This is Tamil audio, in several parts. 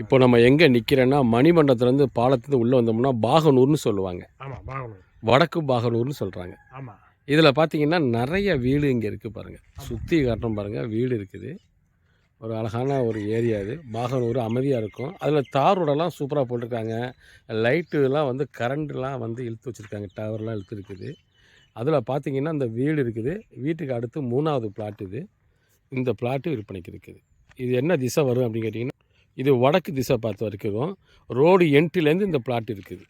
இப்போ நம்ம எங்கே நிற்கிறேன்னா மணிமண்டபத்துலேருந்து பாலத்துலேருந்து உள்ளே வந்தோம்னா பாகனூர்னு சொல்லுவாங்க. ஆமாம் வாங்கணும் வடக்கு பாகனூர்னு சொல்கிறாங்க ஆமாம் இதில் பார்த்தீங்கன்னா நிறைய வீடு இங்கே இருக்குது பாருங்கள் சுற்றி காட்டுறோம் பாருங்கள் வீடு இருக்குது. ஒரு அழகான ஒரு ஏரியா இது. பாகனூர் அமைதியாக இருக்கும். அதில் தார் ரோடெல்லாம் சூப்பராக போட்டிருக்காங்க. லைட்டுலாம் வந்து கரண்ட்லாம் வந்து இழுத்து வச்சுருக்காங்க. டவர்லாம் இழுத்து இருக்குது. அதில் பார்த்தீங்கன்னா இந்த வீடு இருக்குது. வீட்டுக்கு அடுத்து மூணாவது பிளாட் இது. இந்த பிளாட்டு விற்பனைக்கு இருக்குது. இது என்ன திசை வரும் அப்படின்னு கேட்டிங்கன்னா இது வடக்கு திசை பார்த்து வரைக்கும் ரோடு என்ட்ரிலேருந்து இந்த பிளாட் இருக்குது.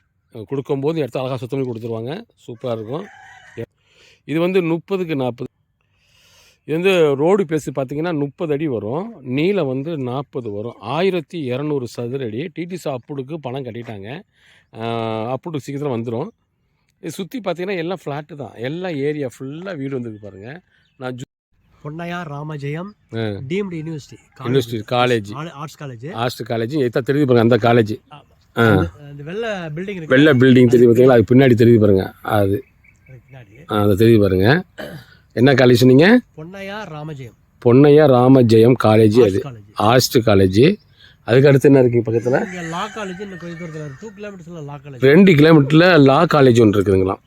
கொடுக்கும்போது இடத்த அழகாக சுத்தம் பண்ணி கொடுத்துருவாங்க. சூப்பராக இருக்கும். இது வந்து முப்பதுக்கு நாற்பது இது வந்து ரோடு பேசி பார்த்தீங்கன்னா முப்பது அடி வரும். நீளம் வந்து நாற்பது வரும். ஆயிரத்தி இரநூறு சதுர அடி. டிடிசி அப்புடுக்கு பணம் கட்டிட்டாங்க. அப்புடு சீக்கிரம் வந்துடும் இது சுற்றி பார்த்திங்கன்னா எல்லாம் ஃப்ளாட்டு தான். எல்லா ஏரியா ஃபுல்லாக வீடு வந்திருக்கு பாருங்கள் நான் Ponnaiyar Ramajayam. Deemed university university college arts college arts college எத்தா தெரியுது பாருங்க அந்த காலேஜ் அந்த வெள்ளை பில்டிங் இருக்கு. வெள்ளை பில்டிங் தெரியுது பார்த்தீங்களா அது பின்னாடி தெரியுது பாருங்க அது. அது தெரியுது பாருங்க. என்ன காலேஜ் சொன்னீங்க பொன்னையார் ராமஜெயம். பொன்னையா ராமஜெயம் காலேஜ் அது. ஆர்ட்ஸ் காலேஜ் அதுக்கு அடுத்து என்ன இருக்கு பக்கத்தில்? லா காலேஜ் இன்னும் கொஞ்சம் தூரத்தில் டூ கிலோமீட்டர்ஸ்ல லா காலேஜ் ரெண்டு கிலோமீட்டரில் லா காலேஜ் ஒன்று இருக்குதுங்களாம்.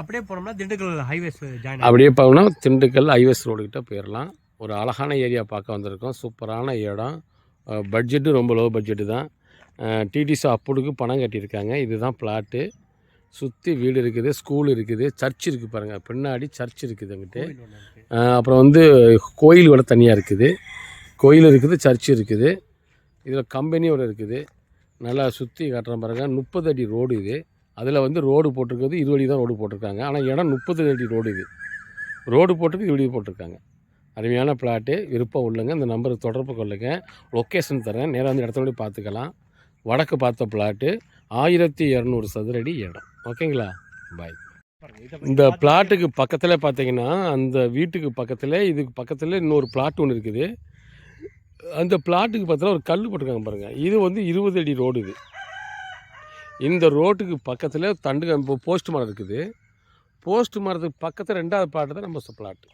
அப்படியே போனோம்னா திண்டுக்கல் ஹைவேஸ் ஜாயின் அப்படியே போகணும்னா திண்டுக்கல் ஐவஸ் ரோடுக்கிட்ட போயிடலாம் ஒரு அழகான ஏரியா பார்க்க வந்திருக்கோம். சூப்பரான இடம். பட்ஜெட்டு ரொம்ப லோ பட்ஜெட்டு தான். டிடிசி அப்புடுக்கு பணம் கட்டியிருக்காங்க. இதுதான் பிளாட்டு சுற்றி வீடு இருக்குது ஸ்கூல் இருக்குது சர்ச் இருக்குது பாருங்கள் பின்னாடி சர்ச் இருக்குது அங்கிட்டு. அப்புறம் வந்து கோயில் கூட தனியாக இருக்குது. கோயில் இருக்குது சர்ச் இருக்குது. இதில் கம்பெனியோட இருக்குது. நல்லா சுற்றி காட்டுறேன் பாருங்கள் முப்பது அடி ரோடு இது. அதில் வந்து ரோடு போட்டிருக்கிறது இருபது தான் ரோடு போட்டிருக்காங்க. ஆனால் இடம் முப்பது அடி ரோடு இது. ரோடு போட்டிருக்கு இருபது போட்டிருக்காங்க. அருமையான பிளாட்டு விருப்பம் உள்ளங்க. இந்த நம்பருக்கு தொடர்பு கொள்ளுங்க. லொக்கேஷன் தரேன். நேராக வந்து இடத்துல போய் பார்த்துக்கலாம் வடக்கு பார்த்த பிளாட்டு ஆயிரத்தி இரநூறு சதுரடி இடம். ஓகேங்களா? பாய் இந்த பிளாட்டுக்கு பக்கத்தில் பார்த்தீங்கன்னா அந்த வீட்டுக்கு பக்கத்தில் இதுக்கு பக்கத்தில் இன்னொரு பிளாட் ஒன்று இருக்குது. அந்த பிளாட்டுக்கு பார்த்தீங்கன்னா ஒரு கல் போட்டிருக்காங்க பாருங்கள் இது வந்து இருபது அடி ரோடு இது. இந்த ரோட்டுக்கு பக்கத்தில் தண்டு இப்போ போஸ்ட் மரம் இருக்குது. போஸ்ட் மரத்துக்கு பக்கத்தில் ரெண்டாவது பிளாட்டு தான் நம்ம பிளாட்டு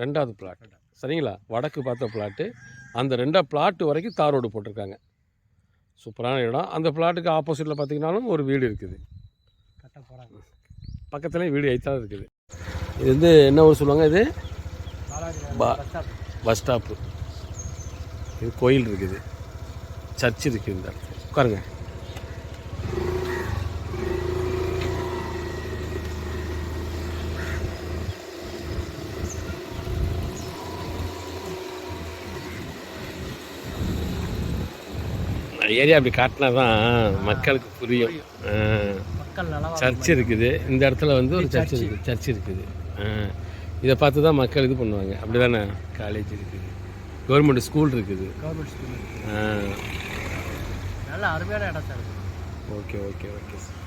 ரெண்டாவது பிளாட் சரிங்களா? வடக்கு பார்த்த பிளாட்டு அந்த ரெண்டாவது பிளாட்டு வரைக்கும் தார் ரோடு போட்டிருக்காங்க. சூப்பரான இடம். அந்த பிளாட்டுக்கு ஆப்போசிட்டில் பார்த்தீங்கன்னாலும் ஒரு வீடு இருக்குது. கட்ட பக்கத்துலேயும் வீடு எய்த்தான் இருக்குது. இது வந்து என்ன ஊர் சொல்லுவாங்க இது? Bus stop. இது கோயில் இருக்குது. சர்ச் இருக்குது இந்த உட்காருங்க. ஏரியா அப்படி காட்டினா தான் மக்களுக்கு புரியும். சர்ச் இருக்குது. இந்த இடத்துல வந்து ஒரு சர்ச் இருக்குது. சர்ச் இருக்குது. இதை பார்த்து தான் மக்கள் இது பண்ணுவாங்க. அப்படி தானே காலேஜ் இருக்குது. கவர்மெண்ட் ஸ்கூல் இருக்குது. கவர்மெண்ட் ஸ்கூல் ஆ. நல்ல அருமையான இடம் sir okay okay okay sir.